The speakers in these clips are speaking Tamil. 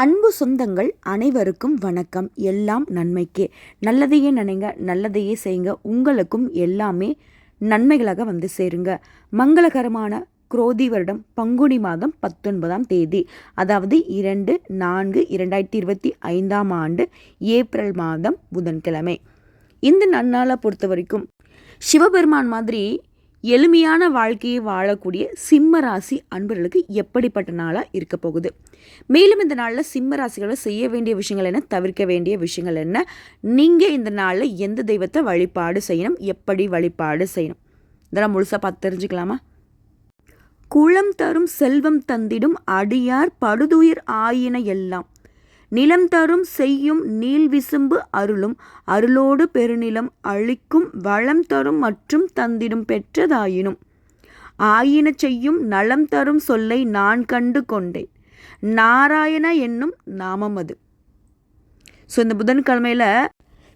அன்பு சொந்தங்கள் அனைவருக்கும் வணக்கம். எல்லாம் நன்மைக்கே. நல்லதையே நினைங்க நல்லதையே செய்யுங்க. உங்களுக்கும் எல்லாமே நன்மைகளாக வந்து சேருங்க. மங்களகரமான குரோதி வருடம் பங்குனி மாதம் பத்தொன்பதாம் தேதி. அதாவது இரண்டு நான்கு இரண்டாயிரத்தி இருபத்தி ஐந்தாம் ஆண்டு ஏப்ரல் மாதம் புதன்கிழமை. இந்த நன்னாளை பொறுத்த வரைக்கும் சிவபெருமான் மாதிரி எளிமையான வாழ்க்கையை வாழக்கூடிய சிம்ம ராசி அன்பர்களுக்கு எப்படிப்பட்ட நாளாக இருக்க போகுது? மேலும் இந்த நாளில் சிம்ம ராசிகளை செய்ய வேண்டிய விஷயங்கள் என்ன? தவிர்க்க வேண்டிய விஷயங்கள் என்ன? நீங்கள் இந்த நாளில் எந்த தெய்வத்தை வழிபாடு செய்யணும்? எப்படி வழிபாடு செய்யணும்? இதெல்லாம் முழுசாக பார்த்து தெரிஞ்சுக்கலாமா? குளம் தரும் செல்வம் தந்திடும் அடியார் படுதுயிர் ஆயின எல்லாம். நிலம் தரும் செய்யும் நீள் விசும்பு அருளும் அருளோடு பெருநிலம் அழிக்கும் வளம் தரும் மற்றும் தந்திடும் பெற்றதாயினும். ஆயின செய்யும் நலம் தரும் சொல்லை நான் கண்டு கொண்டேன். நாராயண என்னும் நாமம் அது. ஸோ இந்த புதன்கிழமையில்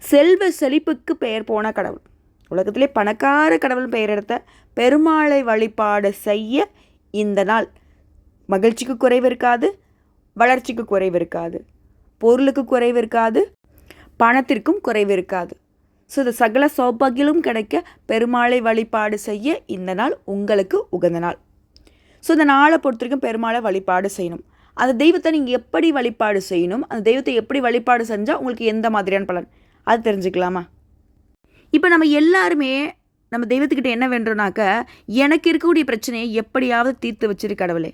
செல்வ செழிப்புக்கு பெயர் போன கடவுள். உலகத்திலே பணக்கார கடவுள் பெயர் எடுத்த பெருமாளை வழிபாடு செய்ய இந்த நாள். மகிழ்ச்சிக்கு குறைவு இருக்காது வளர்ச்சிக்கு குறைவு இருக்காது. பொருளுக்கு குறைவு இருக்காது பணத்திற்கும் குறைவு இருக்காது ஸோ இந்த சகல சௌபாகியிலும் கிடைக்க பெருமாளை வழிபாடு செய்ய இந்த நாள் உங்களுக்கு உகந்த நாள். ஸோ இந்த நாளை பொறுத்த வரைக்கும் பெருமாளை வழிபாடு செய்யணும். அந்த தெய்வத்தை நீங்கள் எப்படி வழிபாடு செய்யணும் அந்த தெய்வத்தை எப்படி வழிபாடு செஞ்சால் உங்களுக்கு எந்த மாதிரியான பலன்? அது தெரிஞ்சுக்கலாமா? இப்போ நம்ம எல்லாருமே நம்ம தெய்வத்துக்கிட்ட என்ன வேண்டும்னாக்க எனக்கு இருக்கக்கூடிய பிரச்சனையை எப்படியாவது தீர்த்து வச்சிரு கடவுளே.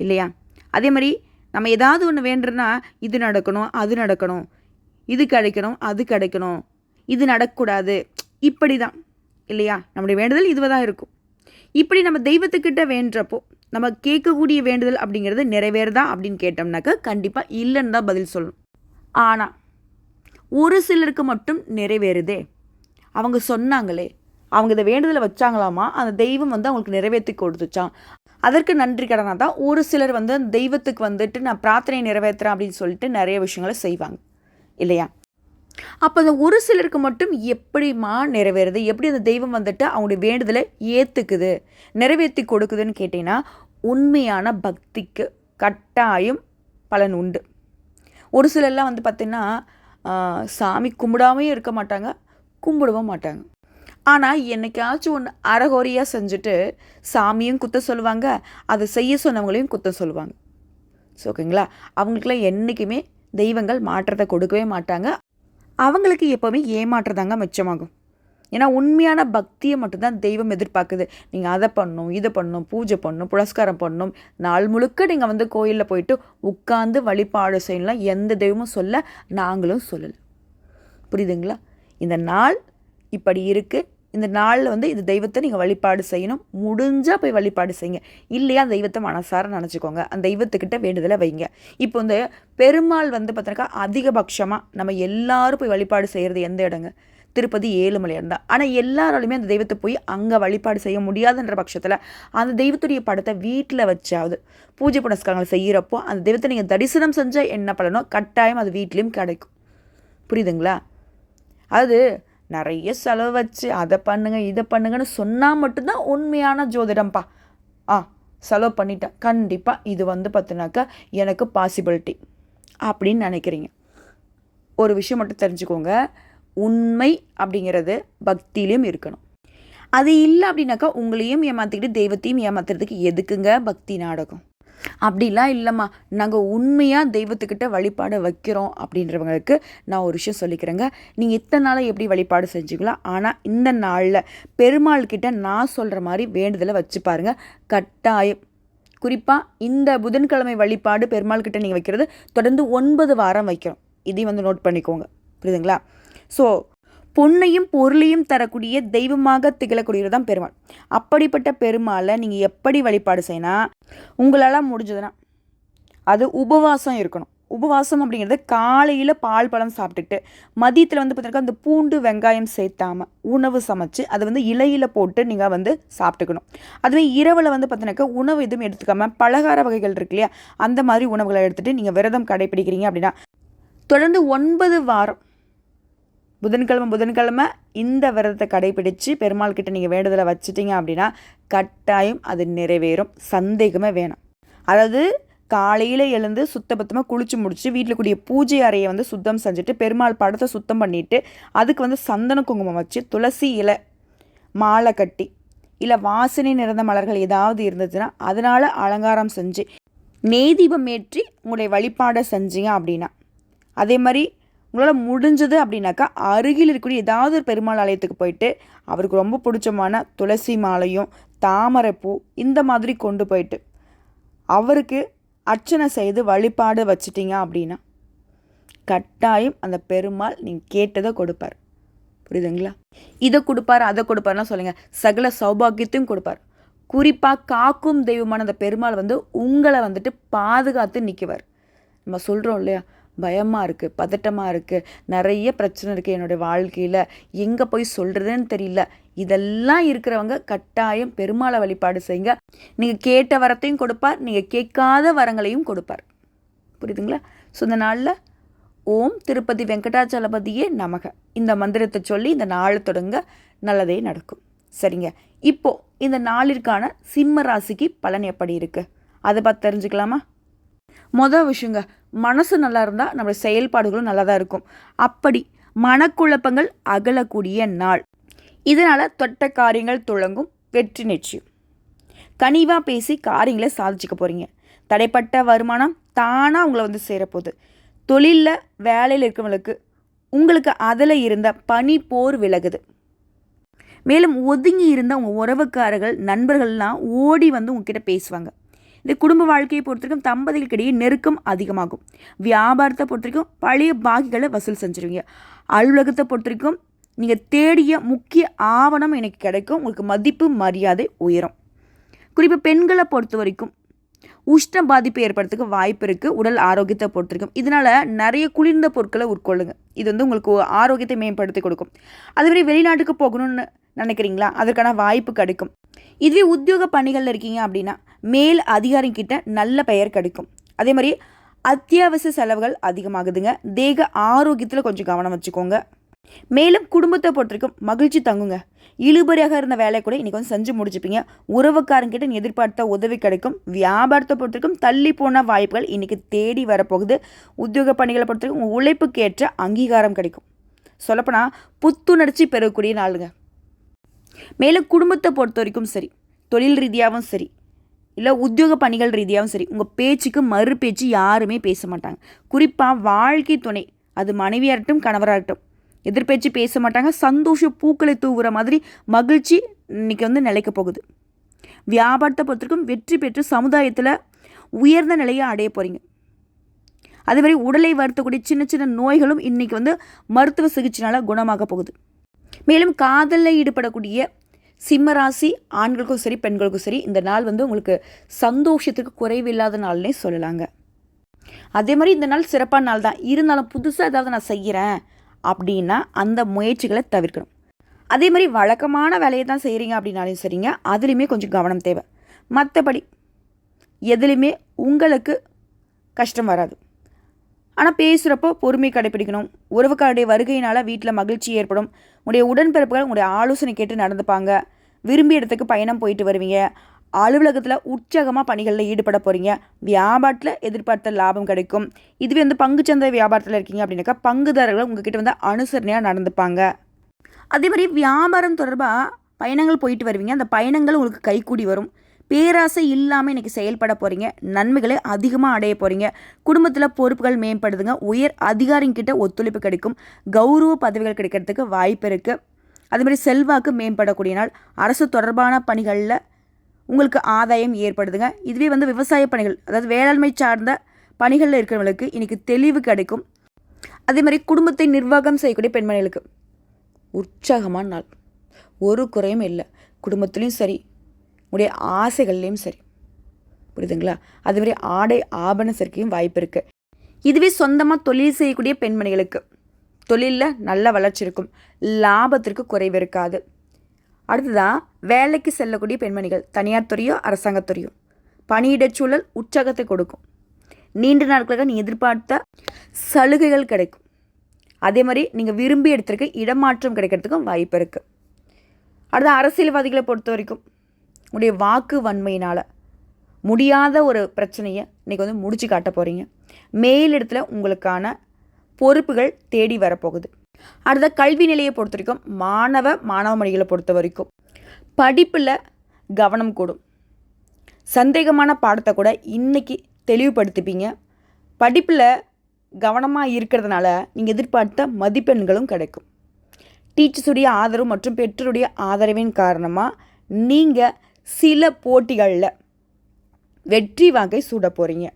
இல்லையா? அதே மாதிரி நம்ம ஏதாவது ஒன்று வேண்டுனா இது நடக்கணும் அது நடக்கணும். இது கிடைக்கணும் அது கிடைக்கணும். இது நடக்கக்கூடாது. இப்படி தான் இல்லையா? நம்முடைய வேண்டுதல் இதுவாக தான் இருக்கும். இப்படி நம்ம தெய்வத்துக்கிட்ட வேண்டுறப்போ நம்ம கேட்கக்கூடிய வேண்டுதல் அப்படிங்கிறது நிறைவேறுதா அப்படின்னு கேட்டோம்னாக்கா கண்டிப்பாக இல்லைன்னு தான் பதில் சொல்லணும். ஆனால் ஒரு சிலருக்கு மட்டும் நிறைவேறுதே. அவங்க சொன்னாங்களே அவங்க இதை வேண்டுதலை வச்சாங்களாமா? அந்த தெய்வம் வந்து அவங்களுக்கு நிறைவேற்றி கொடுத்துச்சான் அதற்கு நன்றி கடனாக தான் ஒரு சிலர் வந்து அந்த தெய்வத்துக்கு வந்துட்டு நான் பிரார்த்தனை நிறைவேற்றுறேன் அப்படின்னு சொல்லிட்டு நிறைய விஷயங்களை செய்வாங்க. இல்லையா? அப்போ அந்த ஒரு சிலருக்கு மட்டும் எப்படிமா நிறைவேறுது? எப்படி அந்த தெய்வம் வந்துட்டு அவங்களுடைய வேண்டுதலை ஏற்றுக்குது நிறைவேற்றி கொடுக்குதுன்னு கேட்டிங்கன்னா உண்மையான பக்திக்கு கட்டாயம் பலன் உண்டு. ஒரு சிலர்லாம் வந்து பார்த்திங்கன்னா சாமி கும்பிடாமையும் இருக்க மாட்டாங்க கும்பிடவும் மாட்டாங்க. ஆனால் என்னைக்காச்சும் ஒன்று அறகுறையாக செஞ்சுட்டு சாமியும் குத்த சொல்லுவாங்க அதை செய்ய சொன்னவங்களையும் குத்த சொல்லுவாங்க. ஸோ ஓகேங்களா? அவங்களுக்குலாம் என்றைக்குமே தெய்வங்கள் மாற்றத்தை கொடுக்கவே மாட்டாங்க. அவங்களுக்கு எப்போவுமே ஏமாற்றதாங்க மிச்சமாகும். ஏன்னா உண்மையான பக்தியை மட்டும்தான் தெய்வம் எதிர்பார்க்குது. நீங்கள் அதை பண்ணணும் இதை பண்ணணும் பூஜை பண்ணும் புரஸ்காரம் பண்ணும். நாள் முழுக்க நீங்கள் வந்து கோயிலில் போயிட்டு உட்காந்து வழிபாடு செய்யலாம் எந்த தெய்வமும் சொல்ல நாங்களும் சொல்லலை. புரியுதுங்களா? இந்த நாள் இப்படி இருக்குது இந்த நாளில் வந்து இந்த தெய்வத்தை நீங்கள் வழிபாடு செய்யணும். முடிஞ்சால் போய் வழிபாடு செய்யுங்க. இல்லையா அந்த தெய்வத்தை மனசார நினச்சிக்கோங்க. அந்த தெய்வத்துக்கிட்ட வேண்டுதலை வைங்க. இப்போ வந்து பெருமாள் வந்து பார்த்தீங்கன்னா அதிகபட்சமாக நம்ம எல்லாரும் போய் வழிபாடு செய்கிறது எந்த இடங்க? திருப்பதி ஏழுமலையான் தான். ஆனால் எல்லாராலுமே அந்த தெய்வத்தை போய் அங்கே வழிபாடு செய்ய முடியாதுன்ற பட்சத்தில் அந்த தெய்வத்துடைய படத்தை வீட்டில் வச்சாவது பூஜை புனஸ்காரங்கள் செய்கிறப்போ அந்த தெய்வத்தை நீங்கள் தரிசனம் செஞ்சால் என்ன பலனோ கட்டாயம் அது வீட்லேயும் கிடைக்கும். புரியுதுங்களா? அது நிறைய செலவு வச்சு அதை பண்ணுங்க இதை பண்ணுங்கன்னு சொன்னால் மட்டும்தான் உண்மையான ஜோதிடம்ப்பா ஆ செலவு பண்ணிட்டேன். கண்டிப்பாக இது வந்து பார்த்தினாக்கா எனக்கு பாசிபிலிட்டி அப்படின்னு நினைக்கிறீங்க. ஒரு விஷயம் மட்டும் தெரிஞ்சுக்கோங்க. உண்மை அப்படிங்கிறது பக்தியிலையும் இருக்கணும். அது இல்லை அப்படின்னாக்கா உங்களையும் ஏமாற்றிக்கிட்டு தெய்வத்தையும் ஏமாத்துறதுக்கு எதுக்குங்க பக்தி நாடகம்? அப்படிலாம் இல்லைம்மா. நாங்கள் உண்மையாக தெய்வத்துக்கிட்ட வழிபாடு வைக்கிறோம் அப்படின்றவங்களுக்கு நான் ஒரு விஷயம் சொல்லிக்கிறேங்க. நீங்கள் இத்தனை நாளாக எப்படி வழிபாடு செஞ்சுக்கலாம் ஆனால் இந்த நாளில் பெருமாள் கிட்ட நான் சொல்கிற மாதிரி வேண்டுதலை வச்சு பாருங்கள் கட்டாயம். குறிப்பாக இந்த புதன்கிழமை வழிபாடு பெருமாள் கிட்ட நீங்கள் வைக்கிறது தொடர்ந்து ஒன்பது வாரம் வைக்கிறோம். இதையும் வந்து நோட் பண்ணிக்கோங்க. புரியுதுங்களா? ஸோ பொன்னையும் பொருளையும் தரக்கூடிய தெய்வமாக திகழக்கூடியது தான் பெருமாள். அப்படிப்பட்ட பெருமாளை நீங்கள் எப்படி வழிபாடு செய்யணும் உங்களால் முடிஞ்சதுன்னா அது உபவாசம் இருக்கணும். உபவாசம் அப்படிங்கிறது காலையில் பால் பழம் சாப்பிட்டுட்டு மதியத்தில் வந்து பார்த்தீங்கன்னா அந்த பூண்டு வெங்காயம் சேர்த்தாமல் உணவு சமைச்சு அதை வந்து இலையில் போட்டு நீங்கள் வந்து சாப்பிட்டுக்கணும். அதுவே இரவில் வந்து பார்த்தீங்கன்னாக்கா உணவு எதுவும் எடுத்துக்காமல் பலகார வகைகள் இருக்கு இல்லையா அந்த மாதிரி உணவுகளை எடுத்துகிட்டு நீங்கள் விரதம் கடைப்பிடிக்கிறீங்க அப்படின்னா தொடர்ந்து ஒன்பது வாரம் புதன்கிழமை புதன்கிழமை இந்த விரதத்தை கடைபிடித்து பெருமாள் கிட்ட நீங்கள் வேண்டுதலை வச்சுட்டீங்க அப்படின்னா கட்டாயம் அது நிறைவேறும். சந்தேகமே வேணும். அதாவது காலையில் எழுந்து சுத்தபத்தமாக குளிச்சு முடிச்சு வீட்டில் கூடிய பூஜை அறையை வந்து சுத்தம் செஞ்சுட்டு பெருமாள் படத்தை சுத்தம் பண்ணிவிட்டு அதுக்கு வந்து சந்தன குங்குமம் வச்சு துளசி இலை மாலை கட்டி இல்லை வாசனை நிறைந்த மலர்கள் ஏதாவது இருந்ததுன்னா அதனால் அலங்காரம் செஞ்சு நெய் தீபம் ஏற்றி உங்களுடைய வழிபாடை செஞ்சீங்க அப்படின்னா அதே மாதிரி உங்களால் முடிஞ்சது அப்படின்னாக்கா அருகில் இருக்கக்கூடிய ஏதாவது ஒரு பெருமாள் ஆலயத்துக்கு போயிட்டு அவருக்கு ரொம்ப பிடிச்சமான துளசி மாலையும் தாமரைப்பூ இந்த மாதிரி கொண்டு போயிட்டு அவருக்கு அர்ச்சனை செய்து வழிபாடு வச்சிட்டிங்க அப்படின்னா கட்டாயம் அந்த பெருமாள் நீங்கள் கேட்டதை கொடுப்பார். புரியுதுங்களா? இதை கொடுப்பார் அதை கொடுப்பாருன்னா சொல்லுங்கள் சகல சௌபாகியத்தையும் கொடுப்பார். குறிப்பாக காக்கும் தெய்வமான அந்த பெருமாள் வந்து உங்களை வந்துட்டு பாதுகாத்து நிற்குவார் நம்ம சொல்கிறோம் இல்லையா? பயமாக இருக்குது பதட்டமாக இருக்குது நிறைய பிரச்சனை இருக்குது என்னுடைய வாழ்க்கையில். எங்கே போய் சொல்கிறதுன்னு தெரியல. இதெல்லாம் இருக்கிறவங்க கட்டாயம் பெருமாளை வழிபாடு செய்யுங்க. நீங்கள் கேட்ட வரத்தையும் கொடுப்பார் நீங்கள் கேட்காத வரங்களையும் கொடுப்பார். புரியுதுங்களா? ஸோ இந்த நாளில் ஓம் திருப்பதி வெங்கடாச்சலபதியே நமக. இந்த மந்திரத்தை சொல்லி இந்த நாளை தொடங்க நல்லதே நடக்கும். சரிங்க. இப்போ இந்த நாளிற்கான சிம்ம ராசிக்கு பலன் எப்படி இருக்குது அதை பார்த்து தெரிஞ்சுக்கலாமா? மொதல் விஷயங்க மனசு நல்லா இருந்தால் நம்மளோட செயல்பாடுகளும் நல்லா தான் இருக்கும். அப்படி மனக்குழப்பங்கள் அகலக்கூடிய நாள். இதனால் தொட்ட காரியங்கள் துளங்கும் வெற்றி நிச்சயம். கனிவாக பேசி காரியங்களை சாதிச்சுக்க போகிறீங்க தடைப்பட்ட வருமானம் தானாக உங்களை வந்து சேரப்போகுது. தொழிலில் வேலையில் இருக்கிறவங்களுக்கு உங்களுக்கு அதில் இருந்த பனி போர் விலகுது. மேலும் ஒதுங்கி இருந்த உங்கள் உறவுக்காரர்கள் நண்பர்கள்லாம் ஓடி வந்து உங்ககிட்ட பேசுவாங்க. இந்த குடும்ப வாழ்க்கையை பொறுத்தவரைக்கும் தம்பதிகளுக்கிடையே நெருக்கம் அதிகமாகும். வியாபாரத்தை பொறுத்தவரைக்கும் பழைய பாக்கிகளை வசூல் செஞ்சுருவீங்க. அலுவலகத்தை பொறுத்தவரைக்கும் நீங்கள் தேடிய முக்கிய ஆவணம் எனக்கு கிடைக்கும். உங்களுக்கு மதிப்பு மரியாதை உயரும். குறிப்பாக பெண்களை பொறுத்த வரைக்கும் உஷ்ண பாதிப்பு ஏற்படுறதுக்கு வாய்ப்பு இருக்குது உடல் ஆரோக்கியத்தை பொறுத்திருக்கும். இதனால் நிறைய குளிர்ந்த பொருட்களை உட்கொள்ளுங்க. இது வந்து உங்களுக்கு ஆரோக்கியத்தை மேம்படுத்தி கொடுக்கும். அதுமாதிரி வெளிநாட்டுக்கு போகணும்னு நினைக்கிறீங்களா? அதற்கான வாய்ப்பு கிடைக்கும். இதுவே உத்தியோக பணிகளில் இருக்கீங்க அப்படின்னா மேல் அதிகாரிக்கிட்ட நல்ல பெயர் கிடைக்கும். அதே மாதிரி அத்தியாவசிய செலவுகள் அதிகமாகுதுங்க. தேக ஆரோக்கியத்தில் கொஞ்சம் கவனம் வச்சுக்கோங்க. மேலும் குடும்பத்தை பொறுத்தவரைக்கும் மகிழ்ச்சி தங்குங்க. இழுபறியாக இருந்த வேலை கூட இன்றைக்கி வந்து செஞ்சு முடிச்சுப்பீங்க. உறவுக்காரங்கிட்ட நீ எதிர்பார்த்த உதவி கிடைக்கும். வியாபாரத்தை பொறுத்தவரைக்கும் தள்ளி போன வாய்ப்புகள் இன்றைக்கி தேடி வரப்போகுது. உத்தியோக பணிகளை பொறுத்தவரைக்கும் உங்கள் உழைப்புக்கு ஏற்ற அங்கீகாரம் கிடைக்கும். சொல்லப்போனால் புத்துணர்ச்சி பெறக்கூடிய நாளுங்க. மேலும் குடும்பத்தை பொறுத்த வரைக்கும் சரி தொழில் ரீதியாகவும் சரி இல்லை உத்தியோக பணிகள் ரீதியாகவும் சரி உங்கள் பேச்சுக்கு மறு பேச்சு யாருமே பேச மாட்டாங்க. குறிப்பாக வாழ்க்கை துணை அது மனைவியாகட்டும் கணவராகட்டும் எதிர்பேச்சு பேச மாட்டாங்க. சந்தோஷ பூக்களை தூவுற மாதிரி மகிழ்ச்சி இன்றைக்கி வந்து நிலைக்க போகுது. வியாபாரத்தை பொறுத்தவரைக்கும் வெற்றி பெற்று சமுதாயத்தில் உயர்ந்த நிலையை அடைய போகிறீங்க அதே உடலை வருத்தக்கூடிய சின்ன சின்ன நோய்களும் இன்றைக்கி வந்து மருத்துவ சிகிச்சைனால் குணமாக போகுது. மேலும் காதலில் ஈடுபடக்கூடிய சிம்மராசி ஆண்களுக்கும் சரி பெண்களுக்கும் சரி இந்த நாள் வந்து உங்களுக்கு சந்தோஷத்துக்கு குறைவில்லாத நாள்னே சொல்லலாங்க. அதே மாதிரி இந்த நாள் சிறப்பான நாள் தான். இருந்தாலும் புதுசாக ஏதாவது நான் செய்கிறேன் அப்படின்னா அந்த முயற்சிகளை தவிர்க்கணும். அதே மாதிரி வழக்கமான வேலையை தான் செய்கிறீங்க அப்படின்னாலும் சரிங்க. அதுலேயுமே கொஞ்சம் கவனம் தேவை. மற்றபடி எதுலேயுமே உங்களுக்கு கஷ்டம் வராது. ஆனால் பேசுகிறப்போ பொறுமை கடைப்பிடிக்கணும் உறவுக்காரருடைய வருகையினால் வீட்டில் மகிழ்ச்சி ஏற்படும். உங்களுடைய உடன்பிறப்புகள் உங்களுடைய ஆலோசனை கேட்டு நடந்துப்பாங்க. விரும்பிய இடத்துக்கு பயணம் போயிட்டு வருவீங்க. அலுவலகத்தில் உற்சாகமாக பணிகளில் ஈடுபட போகிறீங்க வியாபாரத்தில் எதிர்பார்த்த லாபம் கிடைக்கும். இதுவே வந்து பங்குச்சந்தை வியாபாரத்தில் இருக்கீங்க அப்படின்னாக்கா பங்குதாரர்கள் உங்ககிட்ட வந்து அனுசரணையாக நடந்துப்பாங்க. அதே மாதிரி வியாபாரம் தொடர்பாக பயணங்கள் போயிட்டு வருவீங்க. அந்த பயணங்கள் உங்களுக்கு கைக்கூடி வரும். பேராசை இல்லாமல் இன்றைக்கி செயல்பட போகிறீங்க நன்மைகளை அதிகமாக அடைய போகிறீங்க குடும்பத்தில் பொறுப்புகள் மேம்படுதுங்க உயர் அதிகாரிங்கிட்ட ஒத்துழைப்பு கிடைக்கும். கௌரவ பதவிகள் கிடைக்கிறதுக்கு வாய்ப்பு இருக்குது அதுமாதிரி செல்வாக்கு மேம்படக்கூடிய நாள். அரசு தொடர்பான பணிகளில் உங்களுக்கு ஆதாயம் ஏற்படுதுங்க. இதுவே வந்து விவசாய பணிகள் அதாவது வேளாண்மை சார்ந்த பணிகளில் இருக்கிறவங்களுக்கு இன்றைக்கி தெளிவு கிடைக்கும். அதே மாதிரி குடும்பத்தை நிர்வாகம் செய்யக்கூடிய பெண்மணிகளுக்கு உற்சாகமான நாள். ஒரு குறையும் இல்லை. குடும்பத்துலேயும் சரி உடைய ஆசைகள்லேயும் சரி. புரியுதுங்களா? அதுமாதிரி ஆடை ஆபண சேர்க்கையும் வாய்ப்பு இருக்குது இதுவே சொந்தமாக தொழில் செய்யக்கூடிய பெண்மணிகளுக்கு. தொழிலில் நல்ல வளர்ச்சி இருக்கும். லாபத்திற்கு குறைவு இருக்காது. அடுத்ததான் வேலைக்கு செல்லக்கூடிய பெண்மணிகள் தனியார் துறையோ அரசாங்கத்துறையோ பணியிடச்சூழல் உற்சாகத்தை கொடுக்கும். நீண்ட நாட்களாக நீ எதிர்பார்த்த சலுகைகள் கிடைக்கும். அதே மாதிரி நீங்கள் விரும்பி எடுத்திருக்க இடமாற்றம் கிடைக்கிறதுக்கும் வாய்ப்பு இருக்குது அடுத்த அரசியல்வாதிகளை பொறுத்த வரைக்கும். உடைய வாக்கு வன்மையினால் முடியாத ஒரு பிரச்சனையை இன்றைக்கி வந்து முடிச்சு காட்ட போகிறீங்க மேலிடத்தில் உங்களுக்கான பொறுப்புகள் தேடி வரப்போகுது. அடுத்த கல்வி நிலையை பொறுத்த வரைக்கும் மாணவ மாணவ மணிகளை பொறுத்த வரைக்கும் படிப்பில் கவனம் கூடும். சந்தேகமான பாடத்தை கூட இன்றைக்கி தெளிவுபடுத்திப்பீங்க. படிப்பில் கவனமாக இருக்கிறதுனால நீங்கள் எதிர்பார்த்த மதிப்பெண்களும் கிடைக்கும். டீச்சர்ஸுடைய ஆதரவு மற்றும் பெற்றோருடைய ஆதரவின் காரணமாக நீங்கள் சில போட்டிகளில் வெற்றி வாங்கை சூட போகிறீங்க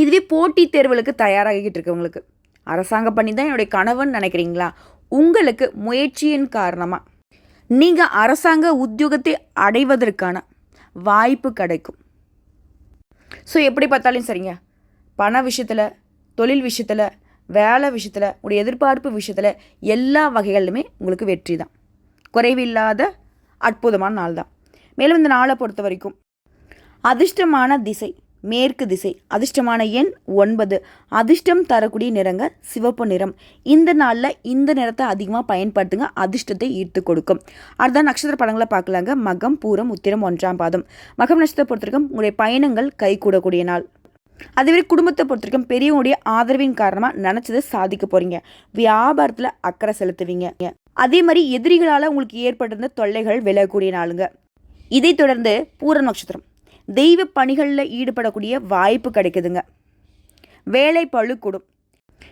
இதுவே போட்டித் தேர்வுகளுக்கு தயாராகிக்கிட்டு இருக்கவங்களுக்கு அரசாங்கம் பண்ணி தான் என்னுடைய கனவுன்னு நினைக்கிறீங்களா? உங்களுக்கு முயற்சியின் காரணமாக நீங்கள் அரசாங்க உத்தியோகத்தை அடைவதற்கான வாய்ப்பு கிடைக்கும். ஸோ எப்படி பார்த்தாலும் சரிங்க. பண விஷயத்தில் தொழில் விஷயத்தில் வேலை விஷயத்தில் உடைய எதிர்பார்ப்பு விஷயத்தில் எல்லா வகைகளிலுமே உங்களுக்கு வெற்றி தான். குறைவில்லாத அற்புதமான நாள் தான். மேலும் இந்த நாளை பொறுத்த வரைக்கும். அதிர்ஷ்டமான திசை மேற்கு திசை. அதிர்ஷ்டமான எண் ஒன்பது. அதிர்ஷ்டம் தரக்கூடிய நிறங்க சிவப்பு நிறம். இந்த நாளில் இந்த நிறத்தை அதிகமாக பயன்படுத்துங்க. அதிர்ஷ்டத்தை ஈர்த்து கொடுக்கும். அடுத்த நட்சத்திர படங்களை பார்க்கலாங்க. மகம் பூரம் உத்திரம் ஒன்றாம் பாதம். மகம் நட்சத்திர பொறுத்திருக்கும் உங்களுடைய பயணங்கள் கை கூடக்கூடிய நாள். அதேமாரி குடும்பத்தை பொறுத்திருக்கும் பெரியவங்களுடைய ஆதரவின் காரணமாக நினச்சதை சாதிக்க போகிறீங்க வியாபாரத்தில் அக்கறை செலுத்துவீங்க. அதே மாதிரி எதிரிகளால் உங்களுக்கு ஏற்பட்டிருந்த தொல்லைகள் விலகக்கூடிய நாளுங்க. இதைத் தொடர்ந்து பூர நட்சத்திரம் தெய்வ பணிகளில் ஈடுபடக்கூடிய வாய்ப்பு கிடைக்குதுங்க. வேலை பழு கூடும்.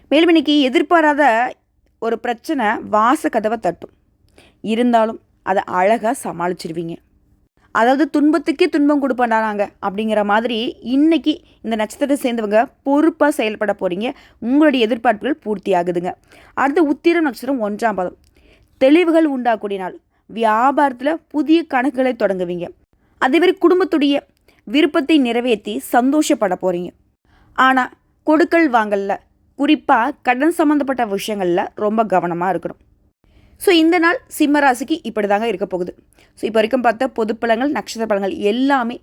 மேலும் இன்னைக்கு எதிர்பாராத ஒரு பிரச்சனை வாச கதவை தட்டும். இருந்தாலும் அதை அழகாக சமாளிச்சிருவீங்க. அதாவது துன்பத்துக்கே துன்பம் கொடுப்பாண்டாங்க அப்படிங்கிற மாதிரி இன்றைக்கி இந்த நட்சத்திரத்தை சேர்ந்தவங்க பொறுப்பாக செயல்பட போகிறீங்க உங்களுடைய எதிர்பார்ப்புகள் பூர்த்தி ஆகுதுங்க அடுத்து உத்திரம் நட்சத்திரம் ஒன்றாம் பதம். தெளிவுகள் உண்டாக்கூடிய நாள் வியாபாரத்தில் புதிய கணக்குகளை தொடங்குவீங்க. அதேமாரி குடும்பத்துடைய விருப்பத்தை நிறைவேற்றி சந்தோஷப்பட போகிறீங்க ஆனால் கொடுக்கல் வாங்கல்ல. குறிப்பாக கடன் சம்மந்தப்பட்ட விஷயங்களில் ரொம்ப கவனமாக இருக்கணும். ஸோ இந்த நாள் சிம்மராசிக்கு இப்படி தாங்க இருக்க போகுது. ஸோ இப்போ வரைக்கும் பார்த்தா பொதுப்பழங்கள் நட்சத்திர பழங்கள் எல்லாமே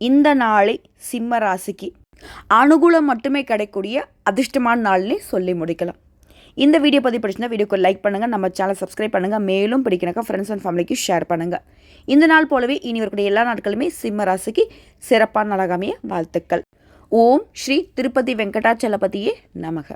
இந்த நாளை சிம்ம ராசிக்கு. அனுகூலம் மட்டுமே கிடைக்கக்கூடிய அதிர்ஷ்டமான நாள்னே சொல்லி முடிக்கலாம். இந்த வீடியோ பதிவு பிடிச்சிருந்தா வீடியோக்கு லைக் பண்ணுங்கள் நம்ம சேனல் சப்ஸ்கிரைப் பண்ணுங்கள் மேலும் பிடிக்கணக்கா ஃப்ரெண்ட்ஸ் அண்ட் ஃபேமிலிக்கு ஷேர் பண்ணுங்கள் இந்த நாள் போலவே இனி வரக்கூடிய எல்லா நாட்களுமே சிம்ம ராசிக்கு சிறப்பான நாளாகாமைய வாழ்த்துக்கள். ஓம் ஸ்ரீ திருப்பதி வெங்கடாச்சலபதியே நமக.